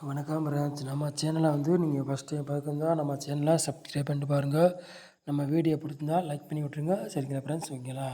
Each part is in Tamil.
வணக்கம் ஃப்ரெண்ட்ஸ் நம்ம சேனலை வந்து நீங்கள் ஃபஸ்ட் டைம் பார்க்குறதா நம்ம சேனலை சப்ஸ்கிரைப் பண்ணிட்டு பாருங்கள் நம்ம வீடியோ பிடிச்சிருந்தா லைக் பண்ணி விட்ருங்க சரிங்களா ஃப்ரெண்ட்ஸ் ஓகேங்களா?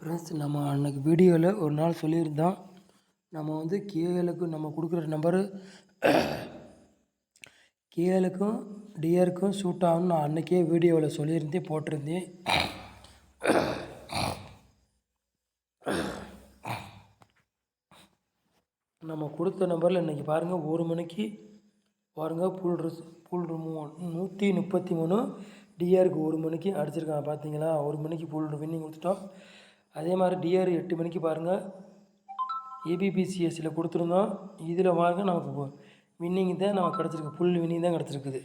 ஃப்ரெண்ட்ஸ் நம்ம அன்றைக்கி வீடியோவில் ஒரு நாள் சொல்லியிருந்தோம் நம்ம வந்து கேஎலுக்கு நம்ம கொடுக்குற நம்பரு கேஎலுக்கும் டிஆருக்கும் சூட் ஆகும்னு நான் அன்றைக்கே வீடியோவில் சொல்லியிருந்தேன் போட்டிருந்தேன். நம்ம கொடுத்த நம்பரில் இன்றைக்கி பாருங்கள் ஒரு மணிக்கு பாருங்கள் புல் ட்ரெஸ் புல் நூற்றி முப்பத்தி மூணு டிஆருக்கு ஒரு மணிக்கு அடிச்சிருக்காங்க பார்த்தீங்களா ஒரு மணிக்கு புல் வின்னிங் கொடுத்துட்டோம். அதே மாதிரி டிஆர் எட்டு மணிக்கு பாருங்கள் ஏபிபிசிஎஸ்சியில் கொடுத்துருந்தோம். இதில் வாங்க நமக்கு வின்னிங் தான் நமக்கு கிடச்சிருக்கு. ஃபுல் வின்னிங் தான் கிடச்சிருக்குது.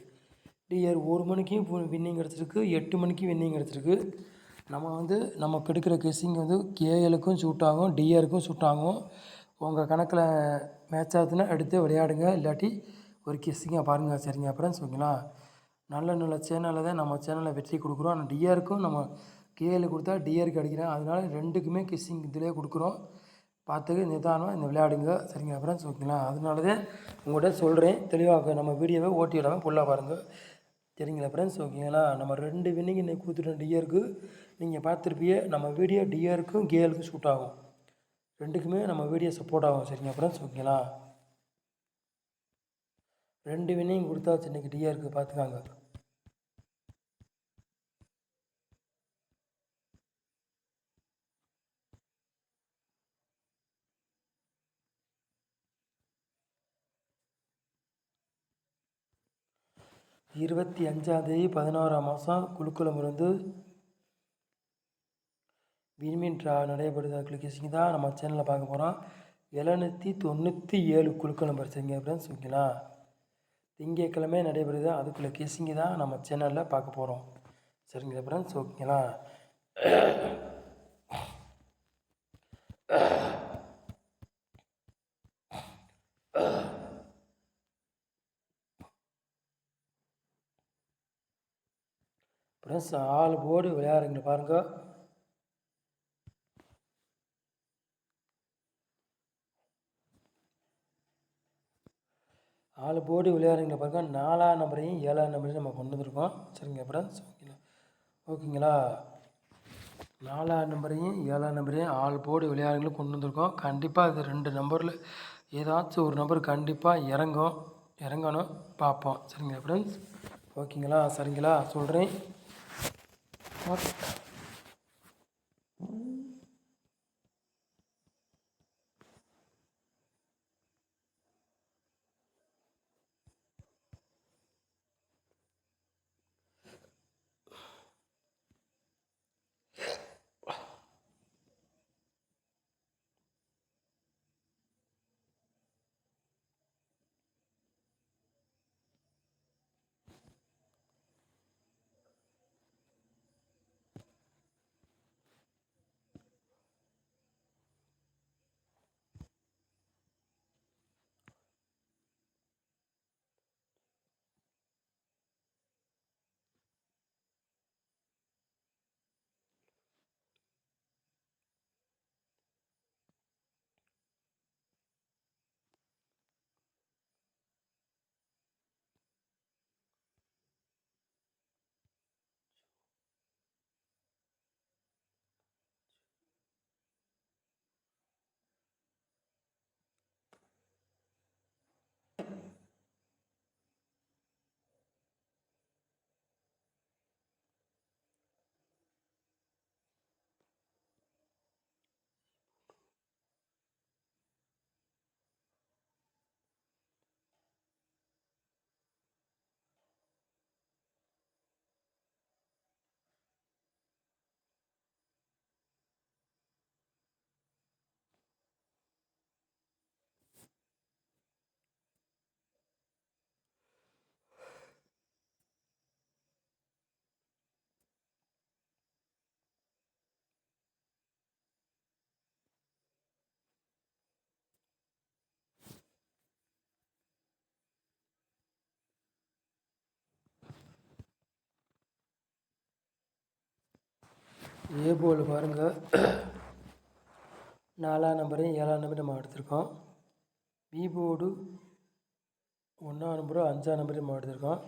டிஆர் ஒரு மணிக்கும் ஃபுல் வின்னிங் கிடச்சிருக்கு. எட்டு மணிக்கு வின்னிங் கிடச்சிருக்கு. நம்ம வந்து நம்ம கெடுக்கிற கெஸ்ஸிங் வந்து கேஎலுக்கும் சூட் ஆகும் டிஆருக்கும் சூட் ஆகும். உங்கள் கணக்கில் மேட்ச் ஆகுதுன்னா எடுத்து விளையாடுங்க. இல்லாட்டி ஒரு கெஸ்ஸிங்காக பாருங்கள் சரிங்க ஃப்ரெண்ட்ஸ் ஓகேங்களா நல்ல நல்ல சேனலில் தான் நம்ம சேனலில் வெற்றி கொடுக்குறோம். ஆனால் டிஆருக்கும் நம்ம கேஎல் கொடுத்தா டிஆருக்கு அடிக்கிறேன். அதனால ரெண்டுக்குமே கிஸ்ஸிங் இதிலே கொடுக்குறோம். பார்த்துக்கு நிதானம் இந்த விளையாடுங்க. சரிங்களா ஃப்ரெண்ட்ஸ் ஓகேங்களா? அதனால தான் உங்கள்கிட்ட சொல்கிறேன் தெளிவாக நம்ம வீடியோவை ஓட்டி விடாமல் ஃபுல்லாக பாருங்கள் சரிங்களா ஃப்ரெண்ட்ஸ் ஓகேங்களா? நம்ம ரெண்டு வின்னிங் இன்னைக்கு கொடுத்துட்டோம் டிஆருக்கு நீங்கள் பார்த்துருப்பியே நம்ம வீடியோ டிஆருக்கும் கேஎலுக்கும் சூட் ஆகும். ரெண்டுக்குமே நம்ம வீடியோ சப்போர்ட் ஆகும். சரிங்களா ஃப்ரெண்ட்ஸ் ஓகேங்களா? ரெண்டு வின்னிங் கொடுத்தாச்சு இன்றைக்கி டிஆருக்கு பார்த்துக்காங்க. இருபத்தி அஞ்சாந்தேதி பதினோராம் மாதம் குழுக்குளம் இருந்து விண்மீன் ட்ரா நடைபெறுது அப்ளிகேஷன் தான் நம்ம சேனலில் பார்க்க போகிறோம் எழுநூற்றி தொண்ணூற்றி ஏழு குழுக்கள் நம்பர் சரிங்க ஃப்ரெண்ட்ஸ் ஓகேங்களா திங்கக்கிழமை நடைபெறுது. அதுக்குள்ளே கேசிங்க தான் நம்ம சேனலில் பார்க்க போகிறோம் சரிங்க ஃப்ரெண்ட்ஸ் ஓகேங்களா? ஃப்ரெண்ட்ஸ் ஆள் போடு விளையாடுங்க. பாருங்கள் ஆள் போடு விளையாடுங்க. பாருங்க. நாலாம் நம்பரையும் ஏழாம் நம்பரையும் நம்ம கொண்டு வந்திருக்கோம். சரிங்க ஃப்ரெண்ட்ஸ் ஓகேங்களா? ஓகேங்களா? நாலாம் நம்பரையும் ஏழாம் நம்பரையும் ஆள் போர்டு விளையாடுங்களும் கொண்டு வந்திருக்கோம். கண்டிப்பாக இது ரெண்டு நம்பரில் ஏதாச்சும் ஒரு நம்பர் கண்டிப்பாக இறங்கும். இறங்கணும். பார்ப்போம். சரிங்களா ஃப்ரெண்ட்ஸ் ஓகேங்களா? சரிங்களா? சொல்கிறேன் What? ஏ போல் பாருங்கள் நாலாம் நம்பரையும் ஏழாம் நம்பரையும் நம்ம எடுத்திருக்கோம். பி போர்டு ஒன்றாம் நம்பரும் அஞ்சாம் நம்பரையும் நம்ம எடுத்திருக்கோம்.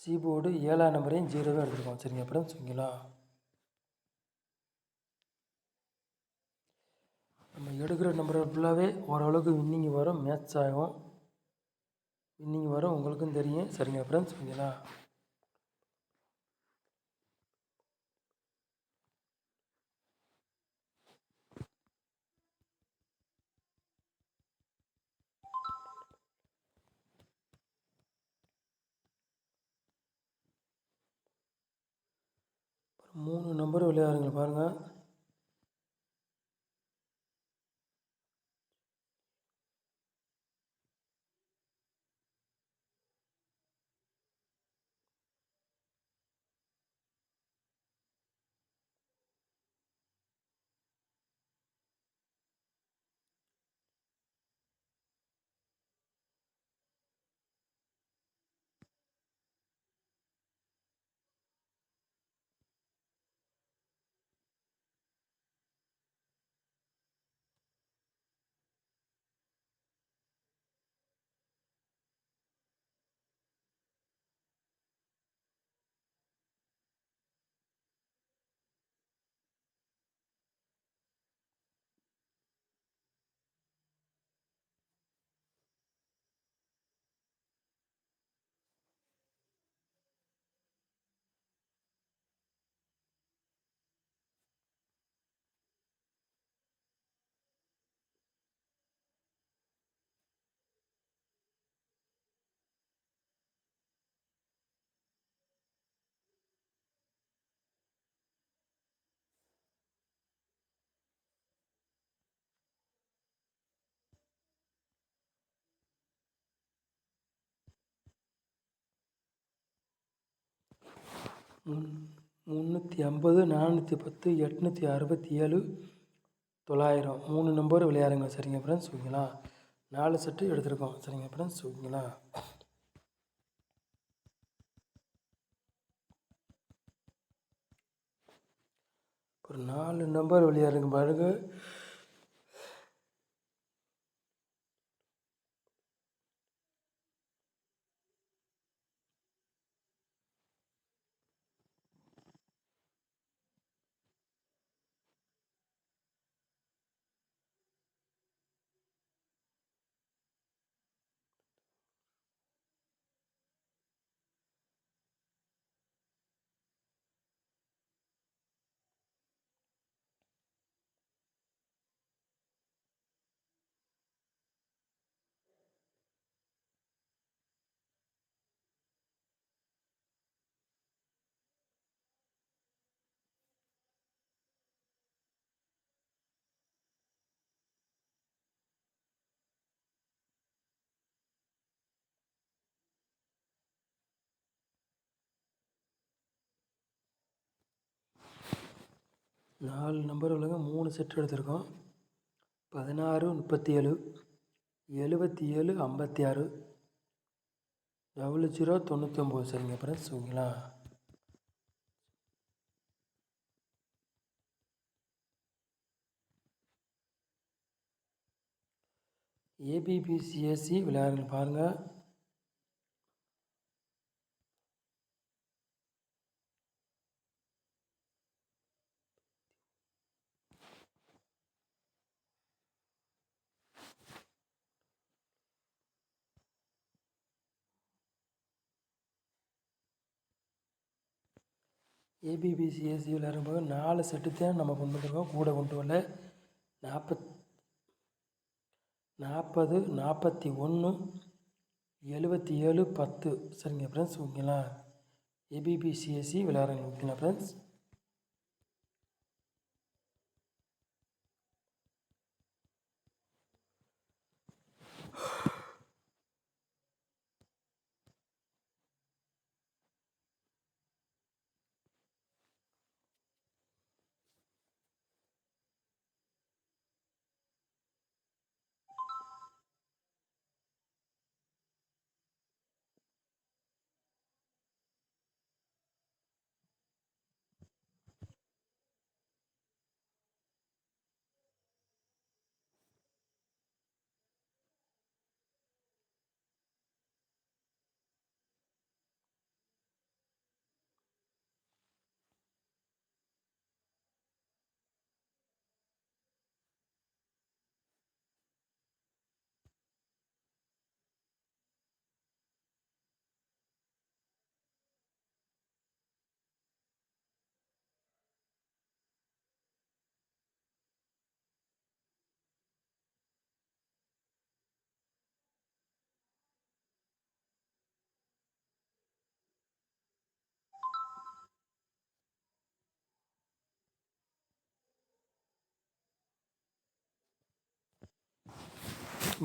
சி போர்டு ஏழாம் நம்பரையும் ஜீரோவே எடுத்திருக்கோம். சரிங்க அப்புறம் சரிங்களா நம்ம எடுக்கிற நம்பர் ஃபுல்லாகவே ஓரளவுக்கு வின்னிங் வரும் மேட்ச் ஆகும். வின்னிங் வரும் உங்களுக்கும் தெரியும். சரிங்க ஃப்ரெண்ட்ஸ் ஓகேங்களா மூணு நம்பர் விளையாடுங்க பாருங்கள் முன் முந்நூற்றி ஐம்பது நானூற்றி பத்து எட்நூற்றி அறுபத்தி ஏழு தொள்ளாயிரம். மூணு நம்பர் விளையாடுங்க. சரிங்க ஃப்ரெண்ட்ஸ் ஓகேங்களா? நாலு செட்டு எடுத்திருக்கோம். சரிங்க ஃப்ரெண்ட்ஸ் ஓகேங்களா? ஒரு நாலு நம்பர் விளையாடுங்க பாருங்கள் நாலு நம்பர் உள்ளங்க மூணு செட் எடுத்திருக்கோம். பதினாறு முப்பத்தி ஏழு எழுபத்தி ஏழு ஐம்பத்தி ஆறு டபுள் ஜீரோ தொண்ணூற்றி ஒம்பது சரிங்க ஃப்ரெண்ட்ஸ் ஓகேங்களா ஏபிபிசிஎஸ்சி விளையாடுங்க பாருங்கள். ஏபிபிசி ஏபிபிசிஎஸ்சி விளையாடும்போது நாலு செட்டு தான் நம்ம கொண்டு வந்துருக்கோம். கூட கொண்டு வரல. நாற்பத் நாற்பது நாற்பத்தி ஒன்று எழுபத்தி ஏழு பத்து. சரிங்க ஃப்ரெண்ட்ஸ் ஓகேங்களா? ஏபிபிசிஎஸ்சி விளையாடுறீங்க ஓகேங்களா ஃப்ரெண்ட்ஸ்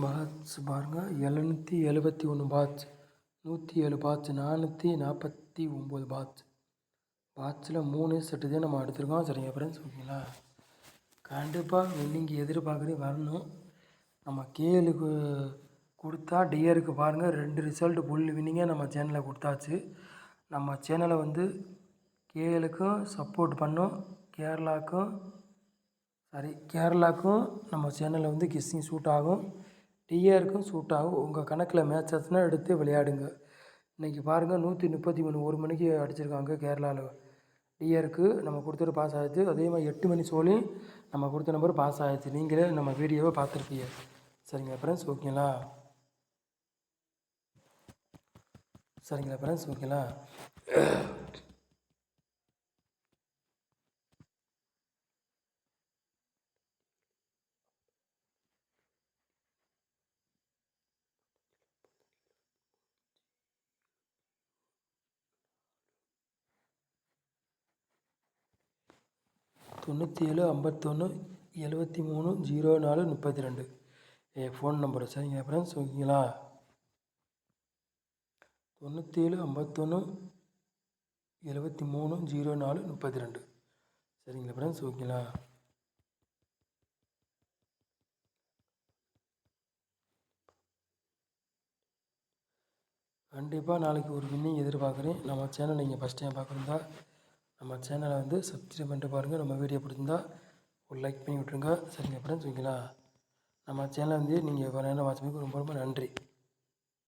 பாட்ஸ் பாருங்கள் எழுநூற்றி எழுபத்தி ஒன்று பாட்ச் நூற்றி ஏழு பாட்ச் நானூற்றி நாற்பத்தி ஒம்பது பாட்ச் பாட்சில் மூணு செட்டு தான் நம்ம எடுத்துருக்கோம். சரிங்க ஃப்ரெண்ட்ஸ் ஓகேங்களா? கண்டிப்பாக நீங்கள் எதிர்பார்க்குறது வரணும். நம்ம கேளுக்கு கொடுத்தா டியருக்கு பாருங்கள் ரெண்டு ரிசல்ட் ஃபுல் வின்னிங்காக நம்ம சேனலில் கொடுத்தாச்சு. நம்ம சேனலை வந்து கேஎலுக்கும் சப்போர்ட் பண்ணும். கேரளாவுக்கும் சாரி கேரளாவுக்கும் நம்ம சேனலில் வந்து கிஸ்ஸிங் சூட் ஆகும். டிஆருக்கும் சூட் ஆகும். உங்கள் கணக்கில் மேட்ச் ஆச்சுன்னா எடுத்து விளையாடுங்க. இன்றைக்கி பாருங்கள் நூற்றி முப்பத்தி மூணு ஒரு மணிக்கு அடிச்சிருக்காங்க கேரளாவில் டிஆருக்கு நம்ம கொடுத்துட்டு பாஸ் ஆகிடுச்சு அதே மாதிரி எட்டு மணி சோலையும் நம்ம கொடுத்த நம்பர் பாஸ் ஆகிடுச்சு நீங்களே நம்ம வீடியோவை பார்த்துருப்பீங்க. சரிங்க ஃப்ரெண்ட்ஸ் ஓகேங்களா? சரிங்களா ஃப்ரெண்ட்ஸ் ஓகேங்களா? தொண்ணூற்றி ஏழு ஐம்பத்தொன்று எழுபத்தி மூணு ஜீரோ நாலு முப்பத்தி ரெண்டு என் ஃபோன் நம்பரு சரிங்களா ஃப்ரெண்ட்ஸ் ஓகேங்களா தொண்ணூற்றி ஏழு ஐம்பத்தொன்று எழுபத்தி மூணு ஜீரோ நாலு முப்பத்தி ரெண்டு சரிங்களா ஃப்ரெண்ட்ஸ் ஓகேங்களா கண்டிப்பாக நாளைக்கு ஒரு வின்னிங் எதிர்பார்க்குறேன். நம்ம சேனல் நீங்கள் ஃபஸ்ட் டைம் பார்க்குறதா நம்ம சேனலை வந்து சப்ஸ்கிரைப் பண்ணிட்டு பாருங்கள் நம்ம வீடியோ பிடிச்சிருந்தா ஒரு லைக் பண்ணி விட்ருங்க சரிங்க ஃப்ரெண்ட்ஸ் ஓகேங்களா நம்ம சேனலை வந்து நீங்கள் நேரம் வாட்ச் பண்ணி ரொம்ப ரொம்ப நன்றி.